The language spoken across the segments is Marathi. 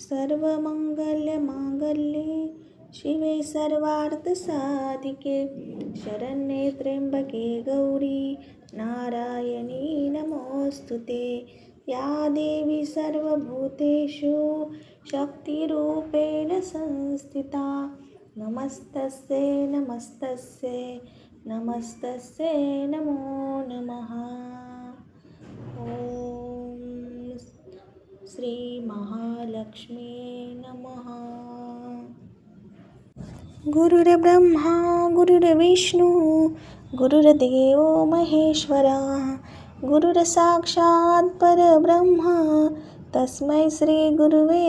सर्वमङ्गलमाङ्गल्ये शिवे सर्वार्थसाधिके शरण्ये त्र्यंबके गौरी नारायणी नमोऽस्तु ते। या देवी सर्वभूतेषु शक्तिरूपेण संस्थिता। नमस्तस्य नमस्तस्य नमस्तस्य नमो नमः। श्रीमहालक्ष्मी नमः। गुरुर्ब्रह्मा गुरुर्विष्णू गुरुर्देव महेश्वरा गुरुरसाक्षात् परब्रह्मा तस्मै श्रीगुरुवे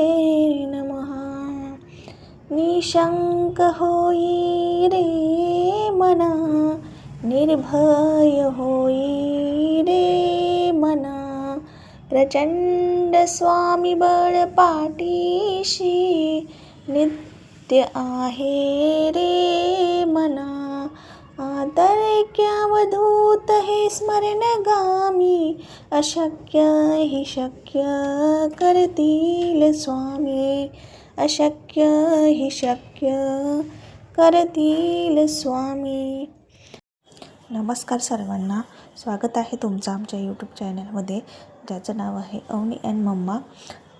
नमः। निशंक होई रे मना निर्भय होई रे मना। प्रचंड स्वामी बळ पाठीशी नित्य आहे रे मना. आदरक्यावधूत हे स्मरणगामी अशक्य हि शक्य करतील स्वामी. अशक्य हि शक्य करतील स्वामी. नमस्कार सर्वांना. स्वागत आहे तुमचं आमच्या यूट्यूब चॅनलमध्ये ज्याचं नाव आहे अवनी अँड मम्मा.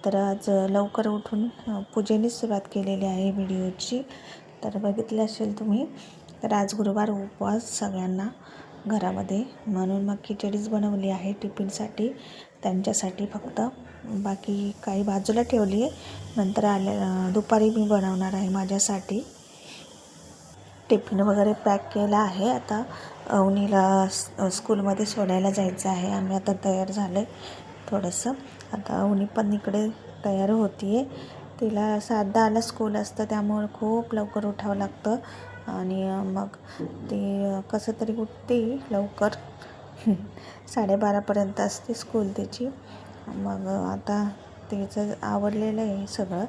तर आज लवकर उठून पूजेनेच पूजेने सुरुवात केलेली आहे व्हिडिओची. तर बघितलं असेल तुम्ही तर आज गुरुवार उपवास सगळ्यांना घरामध्ये. म्हणून मग खिचडीच बनवली आहे टिफिनसाठी. त्यांच्यासाठी फक्त बाकी काही बाजूला ठेवली आहे. नंतर आले दुपारी मी बनवणार आहे माझ्यासाठी. टिफिन वगैरे पॅक केला आहे आता. अवनीला स्कूलमध्ये सोडायला जायचं आहे. आम्ही आता तयार झालं आहे थोडंसं. आता अवनी पण इकडे तयार होती आहे तिला सात दहाला स्कूल असतं त्यामुळे खूप लवकर उठावं लागतं. आणि मग ती कसं तरी उठते लवकर. साडेबारापर्यंत असते स्कूल तिची. मग आता तिचं आवडलेलं आहे सगळं.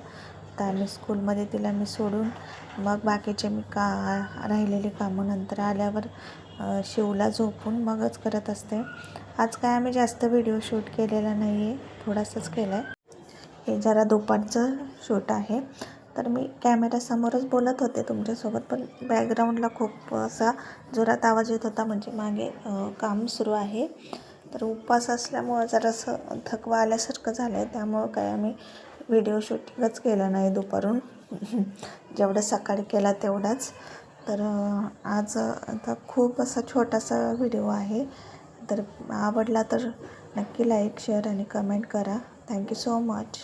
तर आम्ही स्कूलमध्ये तिला मी सोडून मग बाकीचे मी का राहिलेली कामं नंतर आल्यावर शिवला झोपून मगच करत असते. आज काय आम्ही जास्त व्हिडिओ शूट केलेला नाही आहे थोडासाच केला आहे हे जरा दुपारचं शूट आहे. तर मी कॅमेऱ्यासमोरच बोलत होते तुमच्यासोबत पण बॅकग्राऊंडला खूप असा जोरात आवाज येत होता म्हणजे मागे काम सुरू आहे. तर उपवास असल्यामुळं जरासं थकवा आल्यासारखं झालं आहे त्यामुळं काय आम्ही व्हिडिओ शूटिंगच केलं नाही दुपारून. जेवढं सकाळी केला तेवढाच. तर आज आता खूप असा छोटासा व्हिडिओ आहे. तर आवडला तर नक्की लाईक शेअर आणि कमेंट करा. Thank you so much